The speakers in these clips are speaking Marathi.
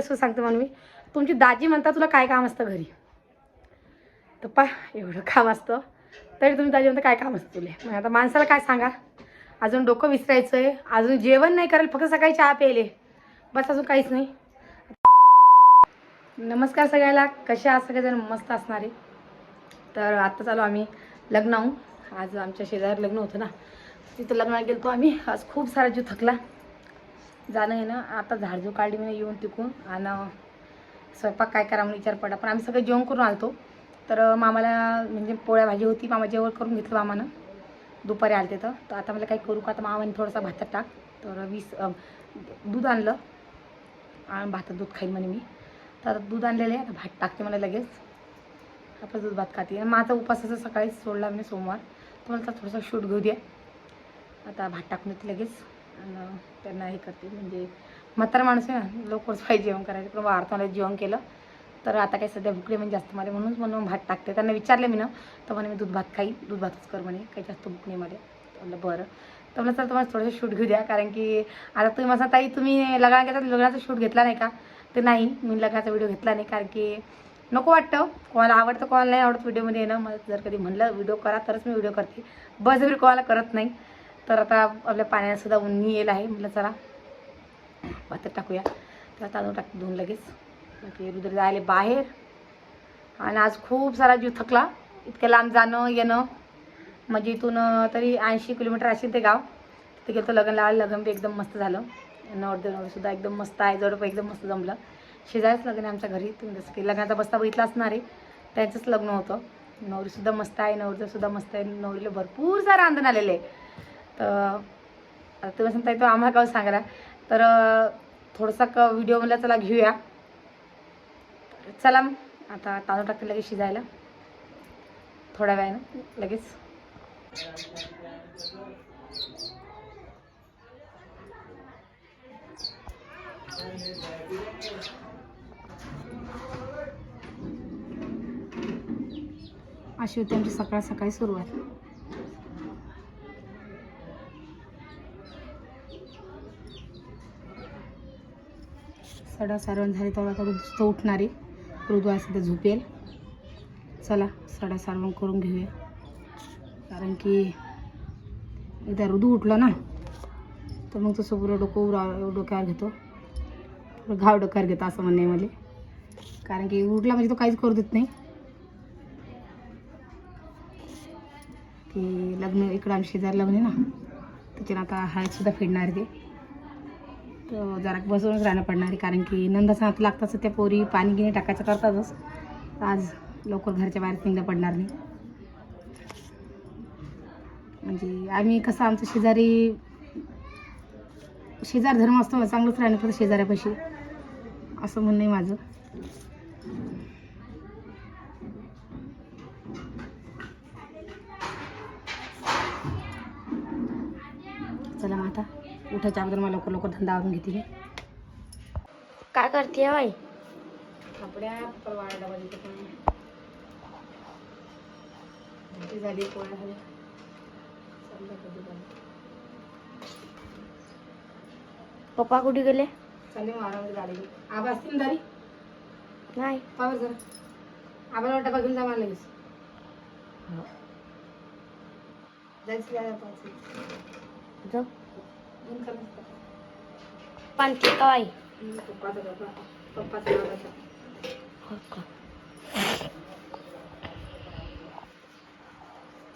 असं सांगते म्हणून मी तुमची दाजी म्हणता तुला काय काम असतं घरी? तर पा एवढं काम असतं. तरी तुम्ही दाजी म्हणता काय काम असतं तुले? मग आता माणसाला काय सांगा? अजून डोकं विसरायचं आहे अजून जेवण नाही करेल फक्त सकाळी चहा प्यायले. बस अजून काहीच नाही. नमस्कार सगळ्याला. कशा सगळेजण? मस्त असणारे. तर आत्ता चालू आम्ही लग्नाहून. आज आमच्या शेजारी लग्न होतं ना. तिथं लग्नाला गेलो आम्ही. आज खूप सारा जीव थकला. जाणं आहे ना आता झाडझूड काढली मी येऊन तिकून. आणि स्वयंपाक काय करा म्हणून विचार पडला. पण आम्ही सगळं जेवण करून आलतो. तर मामाला म्हणजे पोळ्या भाजी होती. मामा जेवण करून घेतलं मामानं. दुपारी आलते तर. तर आता मला काही करू का? आता मामाने थोडासा भातात टाक. तर वीस दूध आणलं. आणि भातात दूध खाईन म्हणे मी. तर दूध आणलेलं आहे. आता भात टाकते मला लगेच. आपलं दूध भात खाते. आणि माझा उपासाचा सकाळीच सोडला मी सोमवार. तर मला थोडासा शूट घेऊ द्या आता भात टाकून येते लगेच. आणि त्यांना हे करते म्हणजे म्हातारा माणूस आहे ना लवकरच पाहिजे जेवण करायचं. पण वाढतो मला जेवण केलं. तर आता काही सध्या भुकले म्हणजे जास्त मला म्हणूनच म्हणून भात टाकते. त्यांना विचारले मी ना तर म्हणे मी दूध भात खाई दूध भातच कर म्हणे काही जास्त भूक नाही मला म्हणलं बरं. तर म्हणलं सर तुम्हाला थोडंसं शूट घेऊ द्या. कारण की आता तुम्ही माझा ताई तुम्ही लग्न घेतात लग्नाचा शूट घेतला नाही का? तर नाही मी लग्नाचा व्हिडिओ घेतला नाही. कारण की नको वाटतं. कोणाला आवडतं कोणाला नाही आवडत व्हिडिओमध्ये येणं. मला जर कधी म्हणलं व्हिडिओ करा तरच मी व्हिडिओ करते. बसबीर कोणाला करत नाही. तर आता आपल्या पाण्यात सुद्धा उन्नी येईल आहे. म्हटलं चला भातात टाकूया. तर तांदूळ टाक धुवून लगेच. बाकी रुद्र जायले बाहेर. आणि आज खूप सारा जीव थकला. इतक्या लांब जाणं येणं. म्हणजे इथून तरी ऐंशी किलोमीटर असेल ते गाव. तिथे गेलं तर लग्न लावलं लग्न बी एकदम मस्त झालं. नवरदेव सुद्धा एकदम मस्त आहे. जवळपास एकदम मस्त जमलं. शेजारीच लग्न आहे आमच्या घरी. तुम्ही जसं की लग्नाचा बस्ता बघितला असणार आहे. त्यांचंच लग्न होतं. नवरीसुद्धा मस्त आहे. नवरदेवसुद्धा मस्त आहे. नवरीला भरपूर सारं आंदण आलेलं आहे. तर तुम्ही सांगता येतो आम्हाला काय सांगायला तर थोडासा क व्हिडिओ मला चला घेऊया. चला मग. आता तांदूळ टाकते लगेच शिजायला. थोड्या वेळानं लगेच. अशी होती आमची सकाळ सकाळी सुरुवात. सडा सारवण झाली तेव्हा आता उठणार. आहे ऋतू असं तर झोपेल. चला सडा सारवण करून घेऊया. कारण की एकदा ऋतू उठला ना तर मग तो पुरं डोकं उरा डोक्यावर घेतो. घाव डोक्यावर घेतो असं म्हणणे मला. कारण की उठला म्हणजे तो काहीच करू देत नाही. की लग्न इकडं आम्ही शेजारी लग्न आहे ना त्याच्यानं आता हळदसुद्धा फिरणार आहे ते. तर जरा बसूनच राहणं पडणार आहे कारण की नंदाचा हात लागताच त्या पोरी पाणी गिणी टाकायचं करतातच आज लवकर घरच्या बाहेर निघणं पडणार नाही. म्हणजे आम्ही कसं आमचं शेजारी शेजार धर्म असतो ना, चांगलंच राहणं पडतं शेजाऱ्यापाशी. असं म्हणणं आहे माझं. चला माता उठायच्या अगोदर मला लवकर लवकर धंदा आवरून घेते काय करते बाई? पण झाली पोळ्या झाल्या. पप्पा कुठे गेले? चालली गाडी घेऊन. आबा असतील दारी? नाही. पावर जरा. आबाला डबा घेऊन जा मला लगेच. जायचं काय पाहायचं. जाऊ. घेऊन चला. पानखी का बाई हम्म, पप्पाचा डबा पप्पाचा बाबाचा हो का?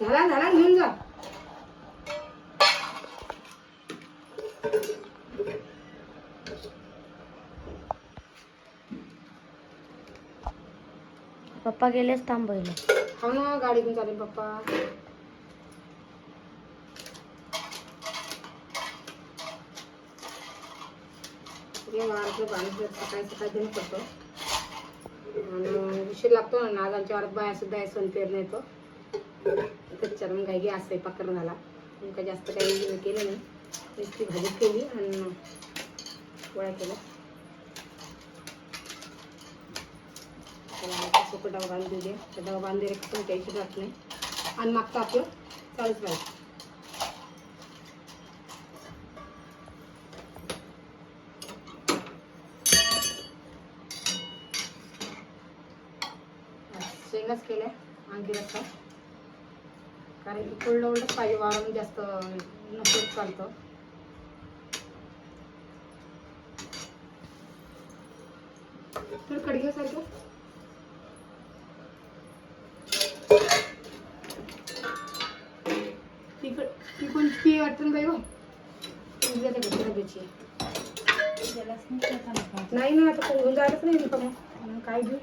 झाला झाला घेऊन जा पप्पा गेलेच थांबवले हा ना गाडी घेऊन चालेल पप्पा हे वाराचं पाणी सकाळी सकाळी देऊन पडतो आणि उशीर लागतो ना आज आमच्या वारात बाया आहे सण पेरणे येतो तर मग काही असं आहे पाकर झाला मग काही जास्त काही केलं नाही. नुसती भाजी केली आणि पोळ्या केल्या त्याला सुकं डबा बांधू दे त्या डबा बांधले दिले कसं टेन्शन राहत नाही. आणि मागचं आपलं चालूच पाहिजे शेंगाच केल्या आणखी रस्ता कारण की कोल्ड ओल्डच पाहिजे वारं जास्त नसलं चालतं. थोडं कडघ्यासारखं तिकड ती कोणती बाई हो आहे. नाही ना आता घेऊन जायलाच नाही का मग काय घेऊ?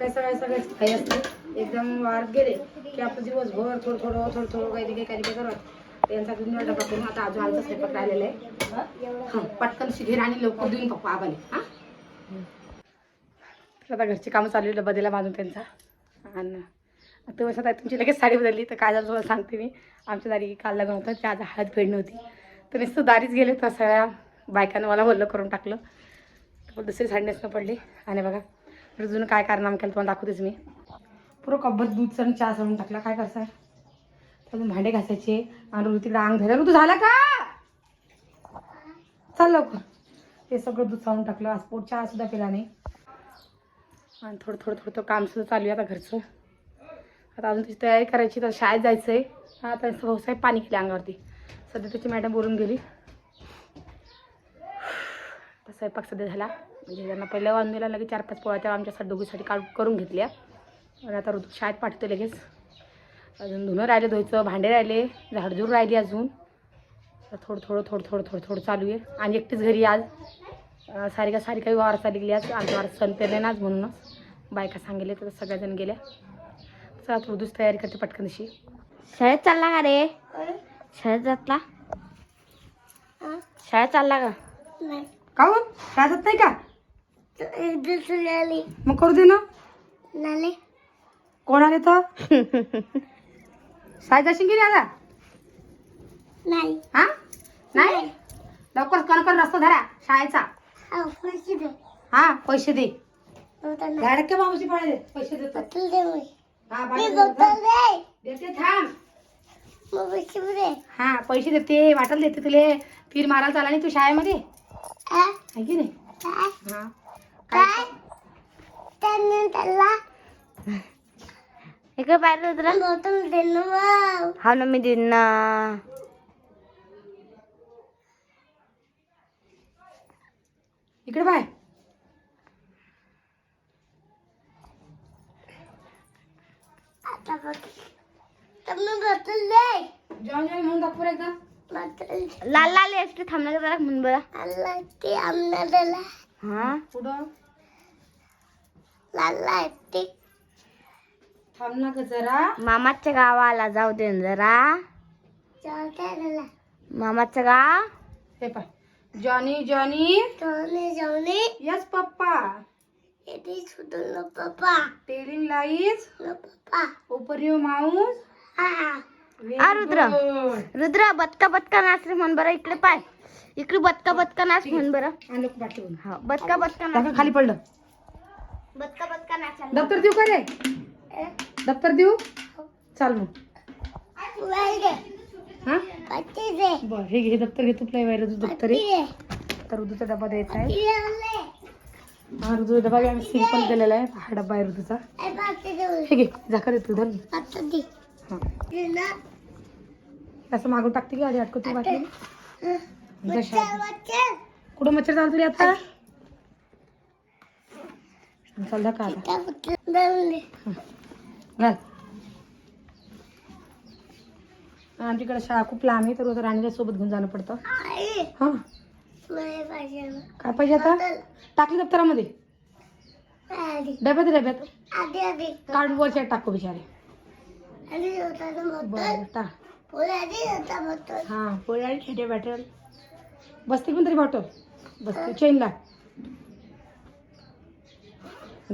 सकाळी सकाळी सगळ्याच काही असते. एकदम वार गेले की आपलं दिवसभर थोडं थोडं थोडं थोडं काही काही काही काही करत त्यांचा दोन वेळा डबा करून आता अजून आमचा स्वयंपाक राहिलेला आहे. हां पटकन शिघेर आणि लवकर देऊन पप्पा आबाले. हां? तर आता घरची कामं चालू डबा दिला बांधून त्यांचा. आणि आता वर्षात आहे तुमची लगेच साडी बदलली. तर काय झालं तुम्हाला सांगते मी. आमच्या दारी काल लग्न होतं ते आज हळद फेड नव्हती तर नुसतं दारीच गेले तर सगळ्या बायकांना मला बोललं करून टाकलं. दुसरी साडी नेसणं पडली. आणि बघा अजून काय कारनाम केलं तुम्हाला दाखवतेच मी. पुरं कब्बत दूध सण चहा सळून टाकला. काय करसाय अजून भांडे घासायचे. आणि ऋतू तिकडे अंग धरलं. ऋतू झाला का? चाल लवकर. ते सगळं दूध सावून टाकलं. आज पोट चहा सुद्धा पिला नाही. आणि थोडं थोडं थोडं थोडं काम सुद्धा चालू आहे आता घरचं. आता अजून त्याची तयारी करायची. तर शाळेत जायचं आहे आता भाऊ भाऊसाहेब पाणी केले अंगावरती. सध्या त्याची मॅडम बोलून गेली. तर स्वयंपाक सध्या झाला. म्हणजे त्यांना पहिल्या वाजून लगेच चार पाच पोळ्या त्या आमच्या दोघीसाठी काढ करून घेतल्या. आणि आता ऋतू शाळेत पाठवते लगेच. अजून धुणं राहिले धुवायचं भांडे राहिले झाडझूड राहिली अजून. तर थोडं थोडं थोडं थोडं थोडं थोडं चालू आहे. आणि एकटीच घरी आज. सारिका सारिका वार चालली गेली आज आमच्या वार सण पेरले ना आज म्हणूनच बायका सांगितले तर सगळ्याजण गेल्या. चला थोडीच तयारी करते पटकन अशी. शाळेत चालला का रे? शाळेत जातला? शाळेत चालला का? काहून? शाळेत जात नाही का? मग करू दे ना. कोण आले तर? शाळेत जाशील की नाही आता? नाही. हा? नाही? लवकर कणकण रस्ता धरा शाळेचा. हा पैसे दे. झाड के मावशी पळाले? पैसे देतो. हा बाटली देते थांब. हा पैसे देते वाटल देते तुले. फिर मारायला चाला नाही तू शाळेमध्ये? की नाही? हा. काय? इकडे पाहिजे तुला हा. ना मी देईन ना. इकडे बाय जेवण जेवण म्हणून दाखव बरं एकदा. लाल लाल असते थांबणार जरा म्हणून बरं. हा? पुढं? थांब ना ग जरा. मामाच्या गावाला जाऊ दे ना जरा. मामाचं गाव? हे पाय Johnny Johnny. Yes papa. Telling lies open your mouth आ, रुद्र. रुद्र बदका बदका नाच रे म्हण बरं इकडे पाय. इकडे बदका बदका नाच म्हण बरं. आणि लोक बाटली घेऊन. हा बदका बदका नाच खाली पडलं. बदका बदका नाच दप्तर देऊ का रे? दप्तर देऊ? चाल मग. हा? बर हे घे हे दप्तर घे तुला वायर दप्तर आहे. तर ऋतूचा डबा द्यायचा आहे. हा ऋतूचा डबा आम्ही सिंपल दिलेला आहे. हा डबा आहे ऋतूचा. हे घे झाका देतो धर. घे. हा. असं मागून टाकते की आधी अटकवती बाटली? जशा कुठं मच्छर चालतो रे आता? चाल का आता. घाल. आमच्याकडे शाळा खूप लांब आहे तर रोज राणीला सोबत घेऊन जाणं पडतं. हा. काय पाहिजे आता? टाकली दप्तरामध्ये. डब्यात डब्यात. काढ वरच्या टाकू बिचारे. बरं हा पोळी आणि छोटे बॅटल बसते पण तरी बॉटल? बसते चेनला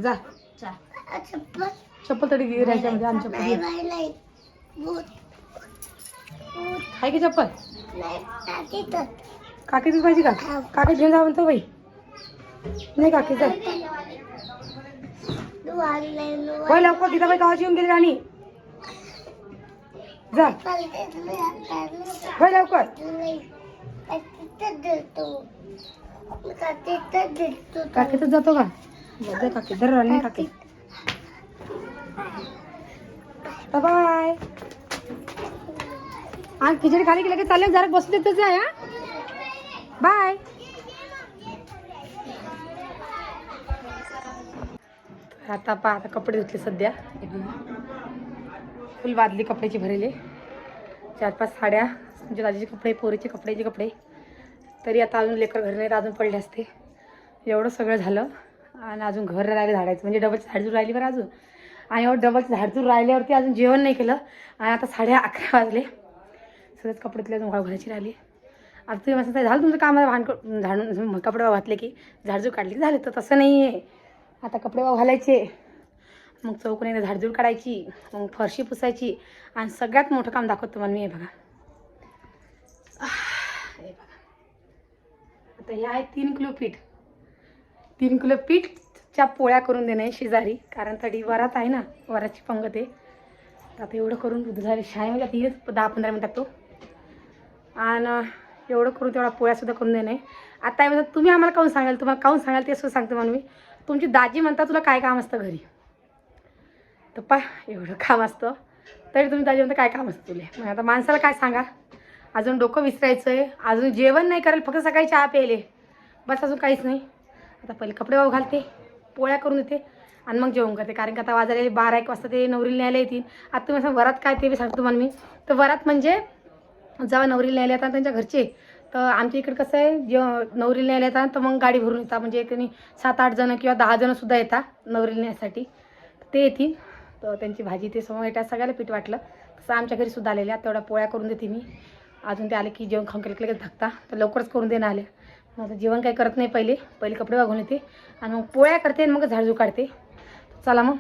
जा. चप्पल तरी घे ह्याच्यामध्ये आणि चप्पल घे. आहे की चप्पल? काकीच पाहिजे का? काकी घेऊन जा म्हणतो बाई. नाही काकी चल होय लवकर तिथं बाई गावाची येऊन गेली राणी. जा. होय लवकर. काकीतच जातो का? काकी. दर राहिली काकी. बाय हा खिचडी खाली की चालेल. जरा बसू देतच आहे बाय. आता पा आता कपडे धुतले सध्या. फुल बादली कपड्याची भरले. चार पाच साड्या. म्हणजे दाजीचे कपडे पोरीचे कपड्याचे कपडे. तरी आता अजून लेकर घरी नाही तर अजून पडले असते. एवढं सगळं झालं. आणि अजून घर राहिले झाडायचं. म्हणजे डबल झाडजूर राहिली बरं अजून. आणि एवढं डबल झाडझूड राहिल्यावरती अजून जेवण नाही केलं. आणि आता साडे अकरा वाजले. सगळेच कपड्यातले अजून घालायची राहिली. आता तुम्ही मस्त झालं तुमचं काम भांड झाडून कपडे घातले की झाडझूड काढली की झाले. तर तसं नाही आहे आता कपडे घालायचे. मग चौकोनीने झाडझूड काढायची. मग फरशी पुसायची. आणि सगळ्यात मोठं काम दाखवतो तुम्हाला मी हे बघा आह, हे बघा तर हे आहे तीन किलो पीठ. तीन किलो पीठच्या पोळ्या करून देणे शेजारी कारण तडी वरात आहे ना वराची पंगत आहे. तर आता एवढं करून दूध झाले शाळेमध्ये आता येईल दहा पंधरा मिनटात तो. आणि एवढं करून तेवढा पोळ्यासुद्धा करून देणे आता म्हणतात तुम्ही आम्हाला काहून सांगाल? तुम्हाला काहून सांगाल ते सुद्धा सांगते म्हणून मी. तुमची दाजी म्हणता तुला काय काम असतं घरी. तर पा एवढं काम असतं. तरी तुम्ही दाजी म्हणता काय काम असतं तुले? मग आता माणसाला काय सांगा? अजून डोकं विसरायचं आहे अजून जेवण नाही करायला फक्त सकाळी चहा प्यायले. बस अजून काहीच नाही. आता पहिले कपडे वाव घालते पोळ्या करून देते आणि मग जेवण करते. कारण की आता वाजायला बारा एक वाजता ते नवरीला न्यायला येतील. आता तुम्ही असं वरात काय ते बी सांगतो तुम्हाला मी. तर वरात म्हणजे जेव्हा नवरीला न्यायला येतात त्यांच्या घरचे तर आमच्या इकडे कसं आहे जेव्हा नवरीला न्यायला येतात तर मग गाडी भरून येतात. म्हणजे त्यांनी सात आठ जणं किंवा दहा जणंसुद्धा येतात नवरीला न्यायसाठी. ते येतील. तर त्यांची भाजी ते समोर येतात सगळ्याला पीठ वाटलं. तसं आमच्या घरीसुद्धा आलेल्या तेवढ्या पोळ्या करून देते मी. अजून ते आले की जेवण खाऊन केलं की लगेच धकता. तर लवकरच करून देणं आले. मग आता जेवण काही करत नाही पहिले. पहिले कपडे वागून येते. आणि मग पोळ्या करते आणि मग झाडझूड काढते. चला मग.